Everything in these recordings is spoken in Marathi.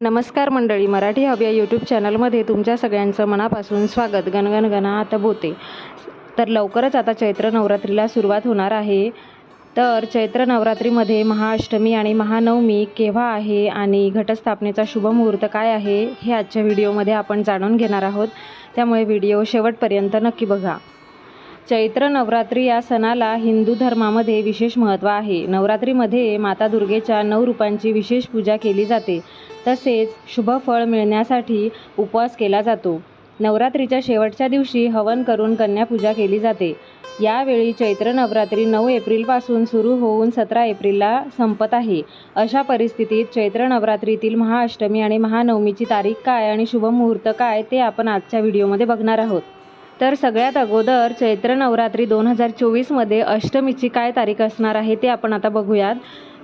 नमस्कार मंडळी मराठी हब या यूट्यूब चॅनलमध्ये तुमच्या सगळ्यांचं मनापासून स्वागत. गणगण गणात बोते. तर लवकरच आता चैत्र नवरात्रीला सुरुवात होणार आहे. तर चैत्र नवरात्रीमध्ये महाअष्टमी आणि महानवमी केव्हा आहे आणि घटस्थापनेचा शुभ मुहूर्त काय आहे हे आजच्या व्हिडिओमध्ये आपण जाणून घेणार आहोत. त्यामुळे व्हिडिओ शेवटपर्यंत नक्की बघा. चैत्र नवरात्री या सणाला हिंदू धर्मामध्ये विशेष महत्त्व आहे. नवरात्रीमध्ये माता दुर्गेच्या नऊ रूपांची विशेष पूजा केली जाते. तसेच शुभ फळ मिळण्यासाठी उपवास केला जातो. नवरात्रीच्या शेवटच्या दिवशी हवन करून कन्यापूजा केली जाते. यावेळी चैत्र नवरात्री नऊ एप्रिलपासून सुरू होऊन सतरा एप्रिलला संपत आहे. अशा परिस्थितीत चैत्र नवरात्रीतील महाअष्टमी आणि महानवमीची तारीख काय आणि शुभ मुहूर्त काय ते आपण आजच्या व्हिडिओमध्ये बघणार आहोत. तर सगळ्यात अगोदर चैत्र नवरात्री दोन हजार चोवीसमध्ये अष्टमीची काय तारीख असणार आहे ते आपण आता बघूयात.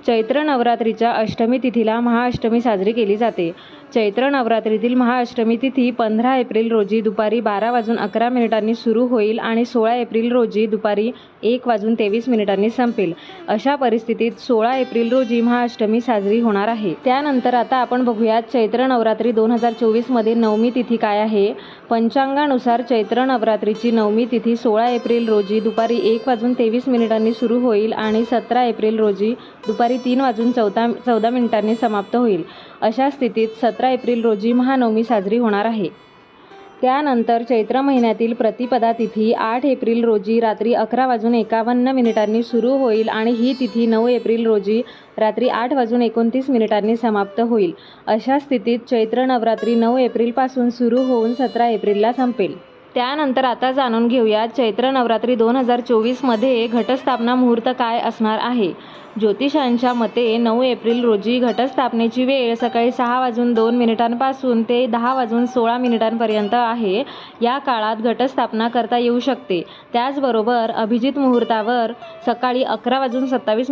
चैत्र नवरात्रीच्या अष्टमी तिथीला महाअष्टमी साजरी केली जाते. चैत्र नवरात्रीतील महाअष्टमी तिथी पंधरा एप्रिल रोजी दुपारी बारा वाजून अकरा मिनिटांनी सुरू होईल आणि सोळा एप्रिल रोजी दुपारी एक वाजून तेवीस मिनिटांनी संपेल. अशा परिस्थितीत सोळा एप्रिल रोजी महाअष्टमी साजरी होणार आहे. त्यानंतर आता आपण बघूयात चैत्र नवरात्री दोन हजार चोवीसमध्ये नवमी तिथी काय आहे. पंचांगानुसार चैत्र नवरात्रीची नवमी तिथी सोळा एप्रिल रोजी दुपारी एक वाजून तेवीस मिनिटांनी सुरू होईल आणि सतरा एप्रिल रोजी दुपारी तीन वाजून चौदा चौदा मिनिटांनी समाप्त होईल. अशा स्थितीत सतरा एप्रिल रोजी महानवमी साजरी होणार आहे. त्यानंतर चैत्र महिन्यातील प्रतिपदा तिथी आठ एप्रिल रोजी रात्री अकरा वाजून एकावन्न मिनिटांनी सुरू होईल आणि ही तिथी नऊ एप्रिल रोजी रात्री आठ वाजून एकोणतीस मिनिटांनी समाप्त होईल. अशा स्थितीत चैत्र नवरात्री नऊ एप्रिलपासून सुरू होऊन सतरा एप्रिलला संपेल. त्यानंतर आता जाणून घेऊया चैत्र नवरात्री दोन हजार चोवीसमध्ये घटस्थापना मुहूर्त काय असणार आहे. ज्योतिषांच्या मते नऊ एप्रिल रोजी घटस्थापनेची वेळ सकाळी सहा वाजून दोन मिनिटांपासून ते दहा वाजून सोळा मिनिटांपर्यंत आहे. या काळात घटस्थापना करता येऊ शकते. त्याचबरोबर अभिजित मुहूर्तावर सकाळी अकरा वाजून सत्तावीस